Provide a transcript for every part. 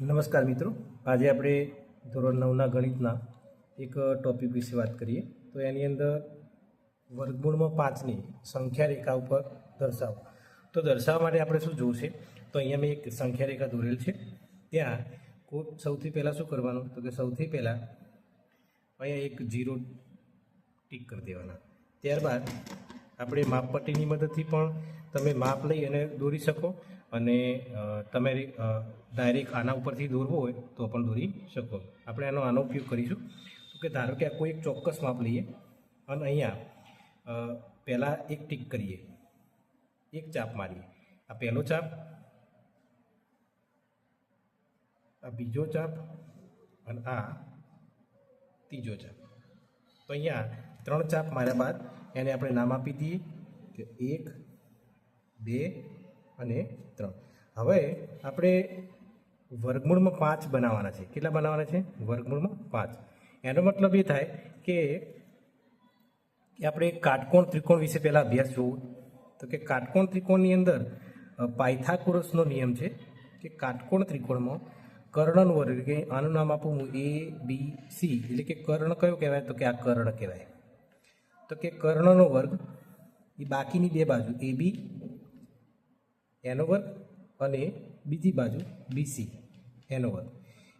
નમસ્કાર મિત્રો. આજે આપણે ધોરણ નવના ગણિતના એક ટોપિક વિશે વાત કરીએ. તો એની અંદર વર્ગમૂળમાં પાંચની સંખ્યા રેખા ઉપર દર્શાવો. તો દર્શાવવા માટે આપણે શું જોવું છે? તો અહીંયા મેં એક સંખ્યા રેખા દોરેલ છે. ત્યાં કોઈ સૌથી પહેલાં શું કરવાનું? તો કે સૌથી પહેલાં અહીંયા એક જીરો ટીક કરી દેવાના. ત્યારબાદ આપણે માપપટ્ટીની મદદથી પણ તમે માપ લઈ અને દોરી શકો અને તમે ડાયરેક્ટ આના ઉપરથી દોરવો હોય તો પણ દોરી શકો. આપણે આનો આનો ઉપયોગ કરીશું. તો કે ધારો કે આ કોઈ એક ચોક્કસ માપ લઈએ અને અહીંયા પહેલાં એક ટીક કરીએ. એક ચાપ મારીએ. આ પહેલો ચાપ, આ બીજો ચાપ અને આ ત્રીજો ચાપ. તો અહીંયા ત્રણ ચાપ માર્યા બાદ એને આપણે નામ આપી દઈએ કે એક, બે અને ત્રણ. હવે આપણે વર્ગમૂળમાં પાંચ બનાવવાના છે. કેટલા બનાવવાના છે? વર્ગમૂળમાં પાંચ. એનો મતલબ એ થાય કે આપણે કાટકોણ ત્રિકોણ વિશે પહેલાં અભ્યાસ જોવું. તો કે કાટકોણ ત્રિકોણની અંદર પાયથાકોરસનો નિયમ છે કે કાટકોણ ત્રિકોણમાં કર્ણનું વર્ગ કે આનું નામ આપું હું એ બી સી એટલે કે કર્ણ કયો કહેવાય? તો કે આ કર્ણ કહેવાય. તો કે કર્ણનો વર્ગ, એ બાકીની બે બાજુ, એ બી, એનો વર્ગ અને બીજી બાજુ બીસી એનો વર્ગ.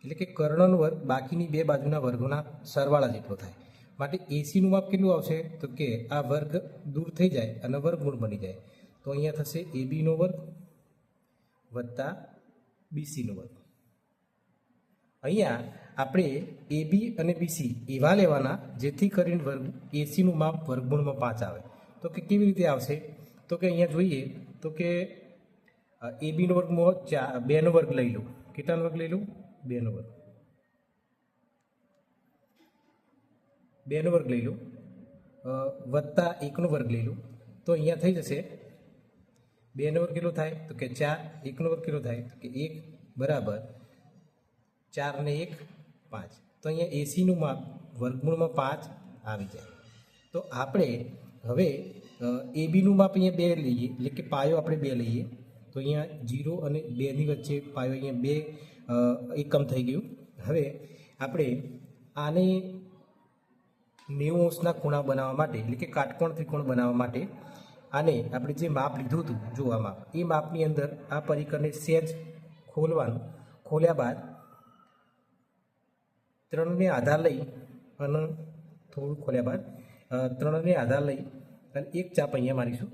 એટલે કે કર્ણનો વર્ગ બાકીની બે બાજુના વર્ગોના સરવાળા જેટલો થાય. માટે એસીનું માપ કેટલું આવશે? તો કે આ વર્ગ દૂર થઈ જાય અને વર્ગમૂળ બની જાય. તો અહીંયા થશે એ બીનો વર્ગ વત્તા બીસીનો વર્ગ. અહીંયા આપણે એ બી અને બીસી એવા લેવાના, જેથી કરીને વર્ગ એસીનું માપ વર્ગમૂળમાં પાંચ આવે. તો કે કેવી રીતે આવશે? તો કે અહીંયા જોઈએ, તો કે એ બીનો વર્ગમાં ચા બેનો વર્ગ લઈ લઉં કેટલાનો વર્ગ લઈ લઉં બેનો વર્ગ. બેનો વર્ગ લઈ લઉં વત્તા એકનો વર્ગ લઈ લઉં તો અહીંયા થઈ જશે બેનો વર્ગ કેટલો થાય? તો કે ચાર. એકનો વર્ગ કેટલો થાય? તો કે એક બરાબર ચાર ને એક, પાંચ. તો અહીંયા એસીનું માપ, વર્ગમૂળમાં પાંચ આવી જાય. તો આપણે હવે એબીનું માપ અહીંયા બે લઈએ, એટલે કે પાયો આપણે બે લઈએ. તો અહીંયા જીરો અને બેની વચ્ચે પાયો અહીંયા બે એકમ થઈ ગયું. હવે આપણે આને નેવું અંશના ખૂણા બનાવવા માટે, એટલે કે કાટકોણ ત્રિકોણ બનાવવા માટે, આને આપણે જે માપ લીધું હતું, જો માપ, એ માપની અંદર આ પરિકરને સેજ ખોલવાનું, ખોલ્યા બાદ ત્રણને આધાર લઈ અને થોડું ખોલ્યા બાદ ત્રણને આધાર લઈ અને એક ચાપ અહીંયા મારીશું.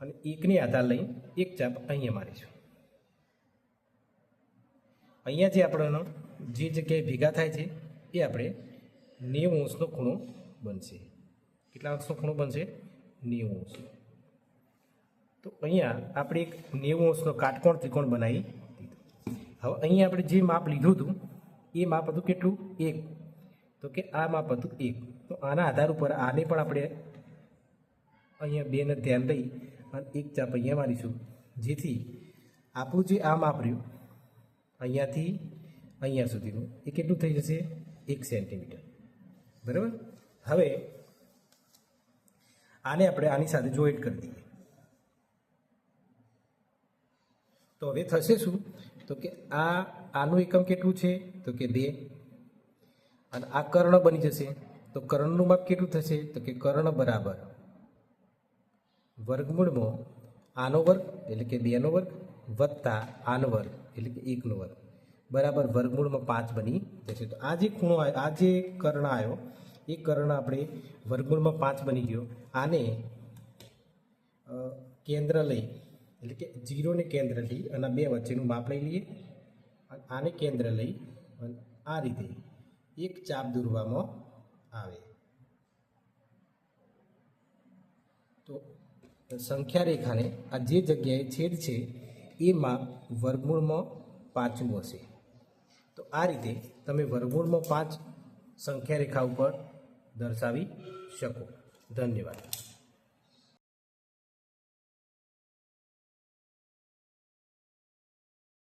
અને એકને આધાર લઈ એક ચાપ અહીંયા મારીશું. અહીંયા જે આપણને જે જગ્યાએ ભેગા થાય છે, એ આપણે નેવું અંશનો ખૂણો બનશે. કેટલા અંશનો ખૂણો બનશે? નેવું અંશ. તો અહીંયા આપણે એક નેવું અંશનો કાટકોણ ત્રિકોણ બનાવી હવે અહીંયા આપણે જે માપ લીધું હતું, એ માપ હતું કેટલું? એક. તો કે આ માપ હતું એક. તો આના આધાર ઉપર આને પણ આપણે અહીંયા બેને ધ્યાન લઈ અને એક ચાપ અહીંયા મારીશું. જેથી આપણું જે આ માપ રહ્યું, અહીંયાથી અહીંયા સુધીનું, એ કેટલું થઈ જશે? એક સેન્ટીમીટર. બરાબર? હવે આને આપણે આની સાથે જોઈન્ટ કરી દઈએ. તો હવે થશે શું? તો કે આ, આનું એકમ કેટલું છે? તો કે બે. અને આ કર્ણ બની જશે. તો કર્ણનું માપ કેટલું થશે? તો કે કર્ણ બરાબર. વર્ગમૂળમાં આનો વર્ગ, એટલે કે બેનો વર્ગ, વત્તા આનો વર્ગ, એટલે કે એકનો વર્ગ. બરાબર વર્ગમૂળમાં પાંચ બની જશે. તો આ જે ખૂણો આવ્યો આ જે કર્ણ આવ્યો, એ કર્ણ આપણે વર્ગમૂળમાં પાંચ બની ગયો. આને કેન્દ્ર લઈ એટલે કે જીરોને કેન્દ્ર લઈ અને બે વચ્ચેનું માપ લઈ લઈએ. અને આને કેન્દ્ર લઈ અને આ રીતે એક ચાપ દોરવામાં આવે. તો સંખ્યા રેખાને આ જે જગ્યાએ છેદ છે, એ માપ વર્ગમૂળમાં પાંચમું હશે. તો આ રીતે તમે વર્ગમૂળમાં પાંચ સંખ્યા રેખા ઉપર દર્શાવી શકો. ધન્યવાદ.